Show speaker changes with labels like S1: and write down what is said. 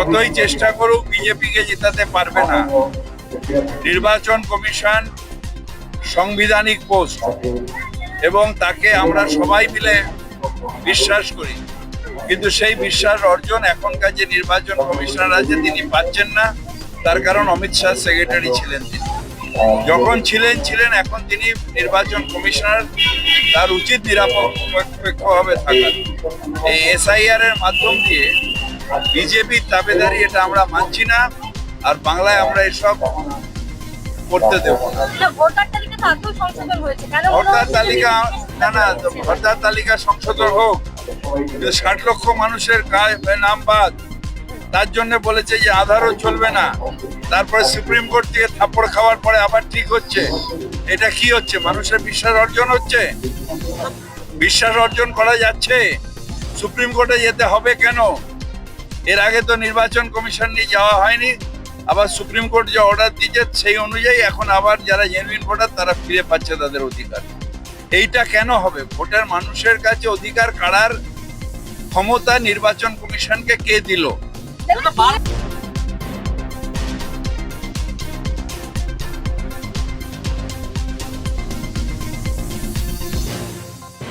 S1: যতই চেষ্টা করুক বিজেপিকে জেতাতে পারবে না। নির্বাচন কমিশন সাংবিধানিক পোস্ট, এবং তাকে আমরা সবাই মিলে বিশ্বাস করি। কিন্তু সেই বিশ্বাস অর্জন এখনকার যে নির্বাচন কমিশনার আছে, তিনি পাচ্ছেন না। তার কারণ অমিত শাহ সেক্রেটারি ছিলেন তিনি। যখন ছিলেন ছিলেন, এখন তিনি নির্বাচন কমিশনার। তার উচিত নিরাপদ নিরপেক্ষভাবে থাকা এই এসআইআর এর মাধ্যম দিয়ে বিজেপির দাবেদারি এটা আমরা মানছি না আর বাংলায় আমরা এসব করতে দেবো
S2: ভোটার তালিকা
S1: না না ভোটার তালিকা সংশোধন হোক ষাট লক্ষ মানুষের গায়ে নাম বাদ তার জন্য বলেছে যে আধারও চলবে না। তারপরে সুপ্রিম কোর্ট থেকে থাপ্পড় খাওয়ার পরে আবার ঠিক হচ্ছে। এটা কি হচ্ছে? মানুষের বিশ্বাস অর্জন হচ্ছে? বিশ্বাস অর্জন করা যাচ্ছে? সুপ্রিম কোর্টে যেতে হবে কেন? এর আগে তো নির্বাচন কমিশন নিয়ে যাওয়া হয়নি, আবার সুপ্রিম কোর্ট যে অর্ডার দিয়েছে সেই অনুযায়ী এখন আবার যারা জেনুইন ভোটার তারা ফিরে পাচ্ছে তাদের অধিকার। এইটা কেন হবে? ভোটার মানুষের কাছে অধিকার কাড়ার ক্ষমতা নির্বাচন কমিশনকে কে দিল?